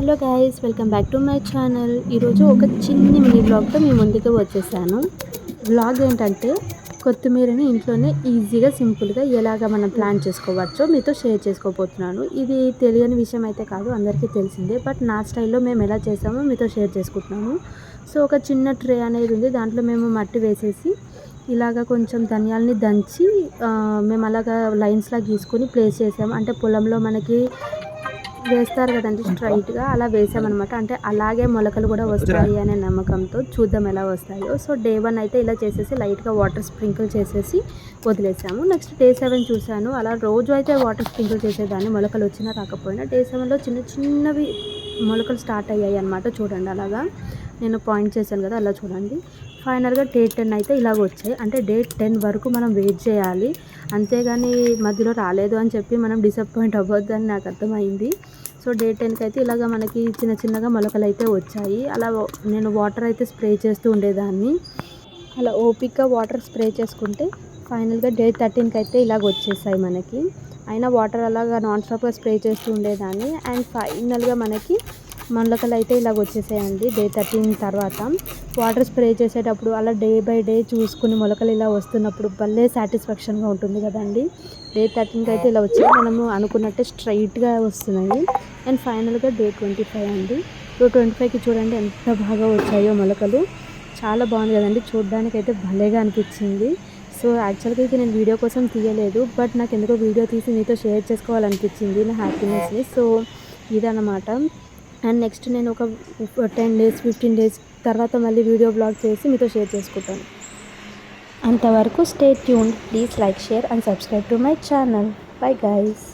Hello guys welcome back to my channel ఈరోజు ఒక చిన్ని మినీ బ్లాగ్తో మీ ముందుకు వచ్చేసాను. బ్లాగ్ ఏంటంటే కొత్తిమీరని ఇంట్లోనే ఈజీగా సింపుల్గా ఎలాగ మనం ప్లాన్ చేసుకోవచ్చో మీతో షేర్ చేసుకోబోతున్నాను. ఇది తెలియని విషయం అయితే కాదు అందరికీ తెలిసిందే బట్ నా స్టైల్లో మేము ఎలా చేసామో మీతో షేర్ చేసుకుంటున్నాము సో ఒక చిన్న ట్రే అనేది ఉంది దాంట్లో మేము మట్టి వేసేసి ఇలాగ కొంచెం ధనియాలని దంచి మేము అలాగా లైన్స్లా గీసుకొని ప్లేస్ చేసాము. అంటే పొలంలో మనకి వేస్తారు కదండి స్ట్రైట్గా అలా వేసామన్నమాట. అంటే అలాగే మొలకలు కూడా వస్తాయి అనే నమ్మకంతో చూద్దాం ఎలా వస్తాయో. సో డే వన్ అయితే ఇలా చేసేసి లైట్గా వాటర్ స్ప్రింకిల్ చేసేసి వదిలేసాము. నెక్స్ట్ డే సెవెన్ చూశాను. అలా రోజు అయితే వాటర్ స్ప్రింకిల్ చేసేదాన్ని మొలకలు వచ్చినా రాకపోయినా. డే సెవెన్లో చిన్న చిన్నవి మొలకలు స్టార్ట్ అయ్యాయి అనమాట చూడండి అలాగా. నేను పాయింట్ చేశాను కదా అలా చూడండి. ఫైనల్గా డే టెన్ అయితే ఇలాగ వచ్చాయి. అంటే డే టెన్ వరకు మనం వెయిట్ చేయాలి. అంతేగాని మధ్యలో రాలేదు అని చెప్పి మనం డిసప్పాయింట్ అవ్వద్దు అని నాకు అర్థమైంది. సో డే టెన్కి అయితే ఇలాగ మనకి చిన్న చిన్నగా మొలకలు అయితే వచ్చాయి. అలా నేను వాటర్ అయితే స్ప్రే చేస్తూ ఉండేదాన్ని. అలా ఓపిక్గా వాటర్ స్ప్రే చేసుకుంటే ఫైనల్గా డే థర్టీన్కి అయితే ఇలాగ వచ్చేసాయి మనకి. అయినా వాటర్ అలాగా నాన్ స్టాప్గా స్ప్రే చేస్తూ ఉండేదాన్ని. అండ్ ఫైనల్గా మనకి మొలకలు అయితే ఇలాగ వచ్చేసాయండి డే థర్టీన్ తర్వాత. వాటర్ స్ప్రే చేసేటప్పుడు అలా డే బై డే చూసుకుని మొలకలు ఇలా వస్తున్నప్పుడు భలే సాటిస్ఫాక్షన్గా ఉంటుంది కదండి. డే థర్టీన్కి అయితే ఇలా వచ్చి మనము అనుకున్నట్టే స్ట్రైట్గా వస్తున్నాయి. అండ్ ఫైనల్గా డే ట్వంటీ ఫైవ్ అండి. టూ ట్వంటీ ఫైవ్కి చూడండి ఎంత బాగా వచ్చాయో మొలకలు. చాలా బాగుంది కదండి. చూడడానికి అయితే భలేగా అనిపించింది. సో యాక్చువల్గా ఇది నేను వీడియో కోసం తీయలేదు బట్ నాకు ఎందుకో వీడియో తీసి మీతో షేర్ చేసుకోవాలనిపించింది నా హ్యాపీనెస్ని. సో ఇదన్నమాట. అండ్ నెక్స్ట్ నేను ఒక టెన్ డేస్ ఫిఫ్టీన్ డేస్ తర్వాత మళ్ళీ వీడియో బ్లాగ్ చేసి మీతో షేర్ చేసుకుంటాను. అంతవరకు stay tune please like share and subscribe to my channel. Bye guys.